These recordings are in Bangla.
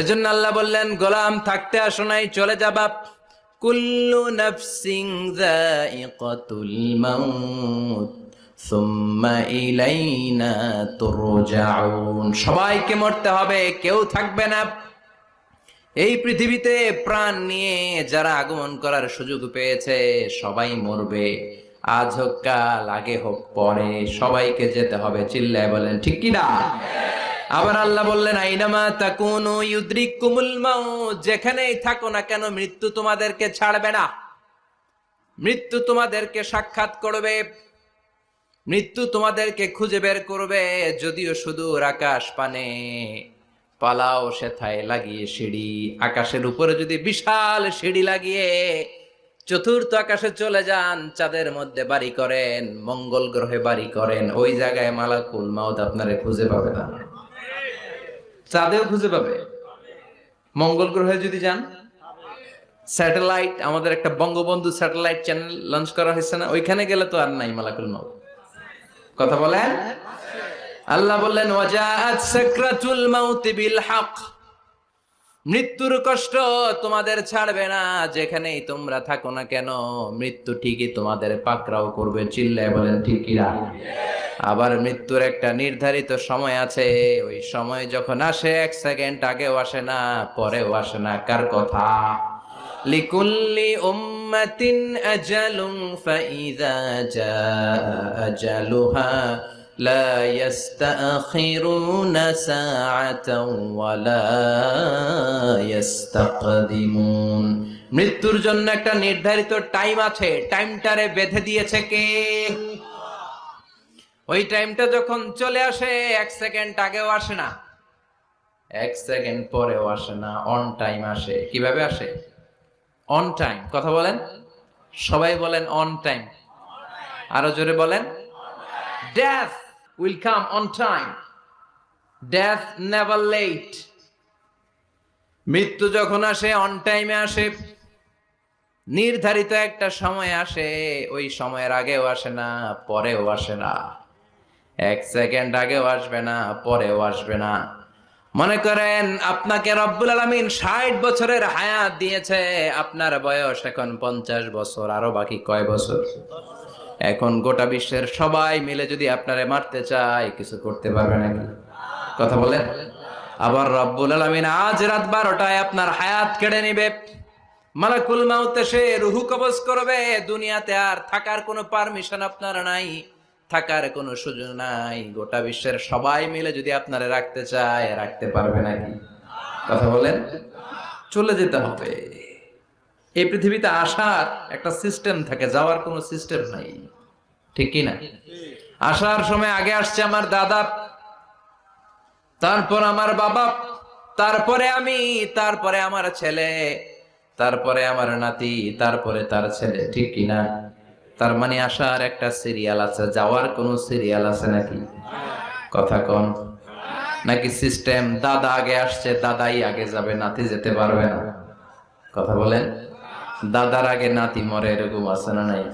এজন্য আল্লাহ বললেন, গোলাম, থাকতে আসো নাই, চলে যাবা কুল্লু নাফসিং যায়িকাতুল মাউত, সুম্মা ইলাইনা তুরজাউন। সবাইকে মরতে হবে, কেউ থাকবে না। এই পৃথিবীতে প্রাণ নিয়ে যারা আগমন করার সুযোগ পেয়েছে, সবাই মরবে। আজ হোক কাল, আগে হোক পরে, সবাইকে যেতে হবে, চিল্লায় বলেন, ঠিক কি না আবার আল্লাহ বললেন, আইনামা তাকুনু ইউদ্রিকুমুল মাউত, যেখানেই থাকো না কেন মৃত্যু তোমাদেরকে ছাড়বে না। মৃত্যু তোমাদেরকে সাক্ষাৎ করবে, মৃত্যু তোমাদেরকে খুঁজে বের করবে, যদিও সুদূর আকাশ পানে। পালাও সেথায় লাগিয়ে সিঁড়ি, আকাশের উপরে যদি বিশাল সিঁড়ি লাগিয়ে চতুর্থ আকাশে চলে যান, চাঁদের মধ্যে বাড়ি করেন, মঙ্গল গ্রহে বাড়ি করেন, ওই জায়গায় মালাকুল মাউত আপনারে খুঁজে পাবে না। চাঁদেও খুঁজে পাবে। মঙ্গল গ্রহে যদি যান, স্যাটেলাইট, আমাদের একটা বঙ্গবন্ধু স্যাটেলাইট চ্যানেল লঞ্চ করা হয়েছে না, ওইখানে গেলে তো আর নাই মালাকুল মাউত কথা বলেন? আল্লাহ বললেন, ওয়াজাআত সাকরাতুল মাউত বিল হক মৃত্যুর কষ্ট তোমাদের ছাড়বে না, যেখানেই তোমরা থাকো না কেন, মৃত্যু ঠিকই তোমাদের পাকড়াও করবে, চিল্লায় বলেন, ঠিকই না আবার মৃত্যুর একটা নির্ধারিত সময় আছে। ওই সময় যখন আসে, এক সেকেন্ড আগেও আসে না, পরেও আসে না, কার কথা? লিকুল্লি উম্মাতিন আজালুম ফাইদা জা আজালুহা লা ইস্তাখিরুনা সাআতাও ওয়ালা ইস্তাকদিমুন মৃত্যুর জন্য একটা নির্ধারিত টাইম আছে। টাইমটারে বেঁধে দিয়েছে কে? ওই টাইমটা যখন চলে আসে, এক সেকেন্ড আগেও আসে না। এক সেকেন্ড পরেও আসে না অন টাইম আসে। কীভাবে আসে? অন টাইম কথা বলেন? সবাই বলেন অন টাইম আরও জোরে বলেন? Death will come on time death never late মৃত্যু যখন আসে অন টাইমে আসে। নির্ধারিত একটা সময় আসে, ওই সময়ের আগেও আসে না, পরেও আসে না। এক সেকেন্ড আগেও আসবে না, পরেও আসবে না। মনে করেন, আপনাকে রব্বুল আলমিন ষাট বছরের হায়াত দিয়েছে, আপনার বয়স এখন পঞ্চাশ বছর, আরও বাকি কয় বছর? এখন গোটা বিশ্বের সবাই মিলে যদি আপনারে মারতে চায়, কিছু করতে পারবে নাকি? কথা বলেন। আবার রব্বুল আলমিন আজ রাত বারোটায় আপনার হায়াত কেড়ে নিবে। মালাকুল মাউতে সে রুহু কবজ করবে, দুনিয়াতে আর থাকার কোনো পারমিশন আপনার নাই। থাকার কোনো সুযোগ নাই। গোটা বিশ্বের সবাই মিলে যদি আপনারা রাখতে চায়, রাখতে পারবে নাকি? কথা বলেন। চলে যেতে হবে। এই পৃথিবীতে আসার একটা সিস্টেম থাকে, যাওয়ার কোনো সিস্টেম নাই। ঠিক কি না আসার সময় আগে আসছে আমার দাদা, তারপর আমার বাবা, তারপরে আমি, তারপরে আমার ছেলে, তারপরে আমার নাতি, তারপরে তার ছেলে। ঠিক কি না তার মানে আসার একটা সিরিয়াল আছে, যাওয়ার কোনো সিরিয়াল আছে নাকি? কথা কন। নাকি সিস্টেম দাদা আগে আসছে, দাদাই আগে যাবে, নাতি যেতে পারবে না? কথা বলেন। দাদার আগে নাতি মরে, এরকম আছে না নাই?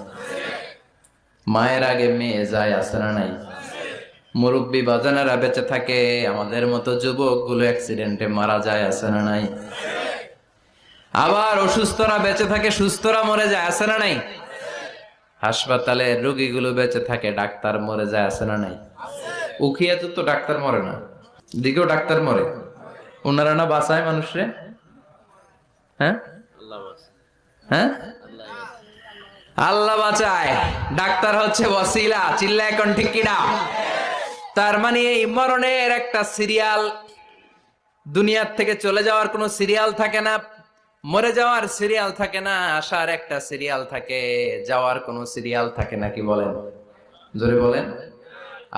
মায়ের আগে মেয়ে যায়, আছে না নাই? মুরব্বী বাজানেরা বেঁচে থাকে, আমাদের মতো যুবকগুলো অ্যাক্সিডেন্টে মারা যায়, আছে না নাই? আবার অসুস্থরা বেঁচে থাকে, সুস্থরা মরে যায়, আছে না নাই? হাসপাতালে রোগীগুলো বেঁচে থাকে, ডাক্তার মরে যায়, আছে না নাই? উখিয়াতে তো ডাক্তার মরে না। দিকেও ডাক্তার মরে। ওনারা না বাঁচায় মানুষরে? হ্যাঁ? হ্যাঁ? আল্লাহ বাঁচায়। ডাক্তার হচ্ছে ওয়াসিলা চিল্লা এখন ঠিক কিনা তার মানে এই মরণের একটা সিরিয়াল দুনিয়ার থেকে চলে যাওয়ার কোনো সিরিয়াল থাকে না। মরে যাওয়ার সিরিয়াল থাকে না, আসার একটা সিরিয়াল থাকে, যাওয়ার কোনো সিরিয়াল থাকে না, কি বলেন? জোরে বলেন।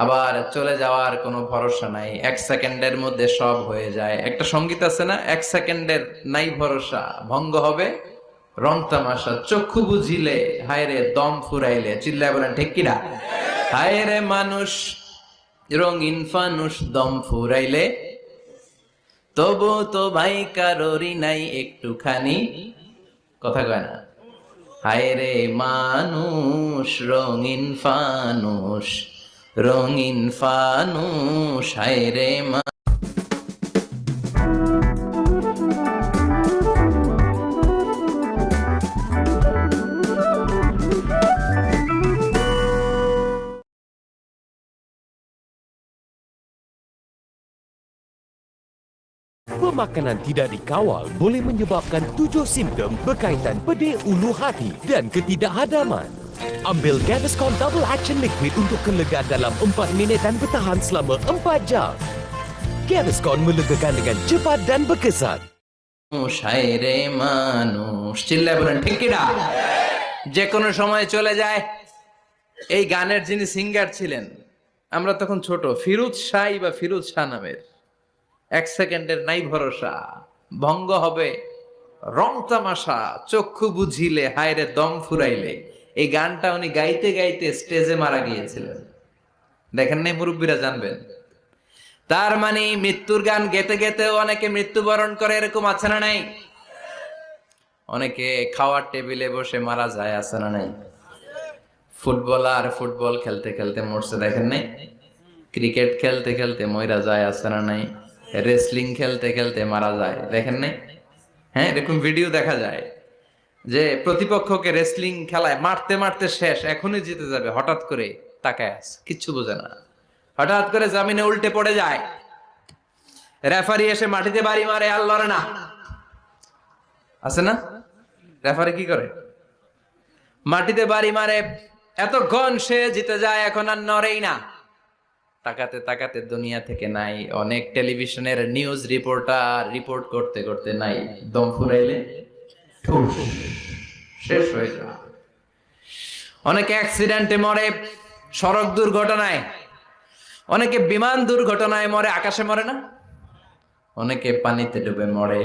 আবার চলে যাওয়ার কোনো ভরসা নাই, এক সেকেন্ডের মধ্যে সব হয়ে যায়। একটা সংগীত আছে না, এক সেকেন্ডের নাই ভরসা, ভঙ্গ হবে, রং তামাশা, চক্ষু বুঝিলে হায় রে দম ফুরাইলে, চিল্লায় বলেন, ঠিক কিনা? হায় রে মানুষ, রঙিন ফানুষ, দম ফুরাইলে তবু তো ভাই কারোরই নাই একটুখানি। কথা কয় না। হায় রে মানুষ, রঙিন ফানুষ রঙিন ফানুষ হায় রে Pemakanan tidak dikawal boleh menyebabkan tujuh simptom berkaitan pedih ulu hati dan ketidakhadaman. Ambil Gaviscon Double Action Liquid untuk kelega dalam 4 minit dan bertahan selama 4 jam. Gaviscon melegakan dengan cepat dan berkesan. হায় রে মানুষ চিল্লায় বলেন ঠিক কিনা যে কোনো সময় চলে যায় এই গানের যিনি সিঙ্গার ছিলেন আমরা তখন ছোট ফিরুজ শাহ বা ফিরুজ শাহ নামের এক সেকেন্ডের নাই ভরসা। ভঙ্গ হবে রং তামাশা, চক্ষু বুঝিলে, হায়রে দম ফুরাইলে। এই গানটা উনি গাইতে গাইতে স্টেজে মারা গিয়েছিলেন। দেখেন নাই মুরব্বীরা জানবেন। তার মানে মৃত্যুর গান গেতে গেতেও অনেকে মৃত্যুবরণ করে, এরকম আছে না নাই? অনেকে খাওয়ার টেবিলে বসে মারা যায়, আছে না নাই? ফুটবলার ফুটবল খেলতে খেলতে মরছে, দেখেন নাই? ক্রিকেট খেলতে খেলতে ময়রা যায়, আছে না নাই? রেসলিং খেলতে খেলতে মারা যায়। দেখেন নাই? হ্যাঁ এরকম ভিডিও দেখা যায় যে প্রতিপক্ষকে রেসলিং খেলায় মারতে মারতে শেষ, এখনই জিতে যাবে, হঠাৎ করে তাকায় আছে, কিচ্ছু বোঝে না। হঠাৎ করে জামিনে উল্টে পড়ে যায়। রেফারি এসে মাটিতে বাড়ি মারে, আর লড়ে না। আছে না? রেফারি কি করে? মাটিতে বাড়ি মারে এত এতক্ষণ সে জিতে যায়, এখন আর নড়েই না। তাকাতে তাকাতে দুনিয়া থেকে নাই। অনেক টেলিভিশনের নিউজ রিপোর্টার রিপোর্ট করতে করতে নাই। দম ফুরাইলে শেষ হয়ে যায় অনেকে অ্যাক্সিডেন্টে মরে, সড়ক দুর্ঘটনায়। অনেকে বিমান দুর্ঘটনায় মরে, আকাশে মরে না? অনেকে পানিতে ডুবে মরে,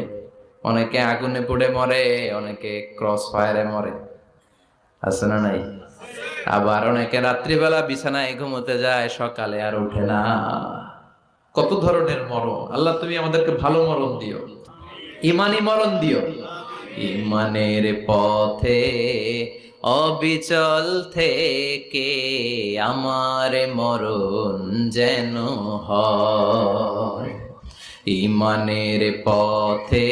অনেকে আগুনে পুড়ে মরে, অনেকে ক্রস ফায়ারে মরে। আছে না নাই? আবার অনেকে রাত্রিবেলা বিছানায় ঘুমোতে যায়, সকালে আর উঠে না। কত ধরনের মরণ। আল্লাহ তুমি আমাদেরকে ভালো মরণ দিও। ইমানি মরণ দিও। ইমানের পথে, অবিচল থেকে আমার মরণ যেন হয়। ইমানের পথে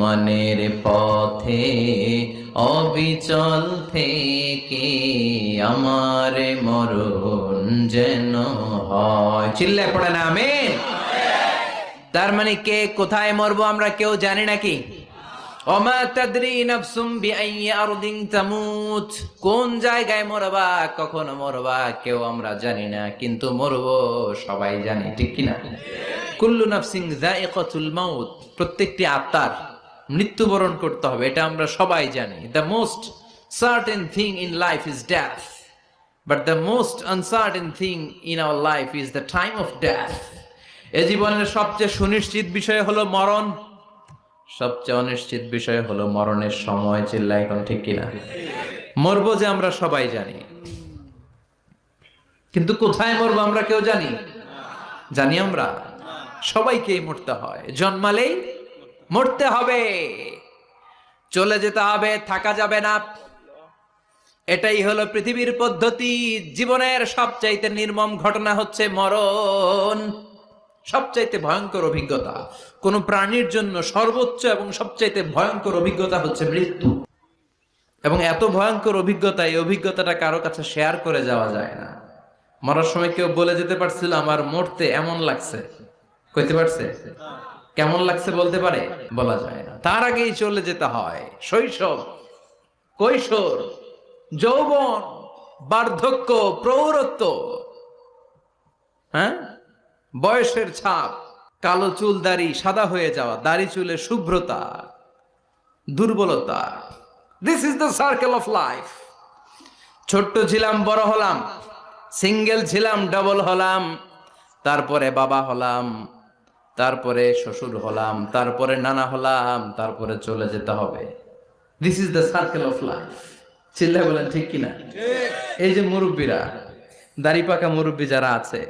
ইমানের পথে অবিচল থেকে আমার মরণ যেন হয়। চিল্লায় পড়ে না আমি তার মানে কে কোথায় মরবো আমরা কেউ জানি নাকি কোন জায়গায় মরবা, কখন মরবা, কেউ আমরা জানি না, কিন্তু মরবো সবাই জানি, ঠিক কি না কুল্লু মাউত, প্রত্যেকটি আত্মার মৃত্যুবরণ করতে হবে, এটা আমরা সবাই জানি। The most certain thing in life is death but the most uncertain thing in our life is the time of death এ জীবনের সবচেয়ে সুনিশ্চিত বিষয় হলো মরণ। সবচেয়ে অনিশ্চিত বিষয় হলো মরণের সময় চিল্লা এখন ঠিক কিনা? মরবো যে আমরা সবাই জানি। কিন্তু কোথায় মরব আমরা কেউ জানি? জানি আমরা। সবাইকেই মরতে হয়। জন্মালেই মরতে হবে। চলে যেতে হবে, থাকা যাবে না। এটাই হলো পৃথিবীর পদ্ধতি। জীবনের সবচাইতে নির্মম ঘটনা হচ্ছে মরণ। সবচাইতে ভয়ঙ্কর অভিজ্ঞতা। কোন প্রাণীর জন্য সর্বোচ্চ এবং সবচাইতে ভয়ঙ্কর অভিজ্ঞতা হচ্ছে মৃত্যু। এবং এত ভয়ঙ্কর অভিজ্ঞতা, এই অভিজ্ঞতাটা কারও কাছে শেয়ার করে যাওয়া যায় না। মরার সময় কেউ বলে যেতে পারছিল, আমার মরতে এমন লাগছে। কইতে পারছে? কেমন লাগছে বলতে পারে? বলা যায় না। তার আগেই চলে যেতে হয়। শৈশব, কৈশোর, যৌবন, বার্ধক্য প্রৌরত্ব হ্যাঁ? বয়সের ছাপ, কালো চুল দাড়ি, সাদা হয়ে যাওয়া, দাড়ি চুলে শুভ্রতা, দুর্বলতা। This is the circle of life ছোট্ট ছিলাম, বড় হলাম সিঙ্গেল ছিলাম ডবল হলাম, তারপরে বাবা হলাম। তারপরে শ্বশুর হলাম তারপরে নানা হলাম তারপরে চলে যেতে হবে। This is the circle of life চিল্লা বলেন ঠিক কিনা? এই যে মুরব্বীরা দাড়ি পাকা মুরব্বী যারা আছে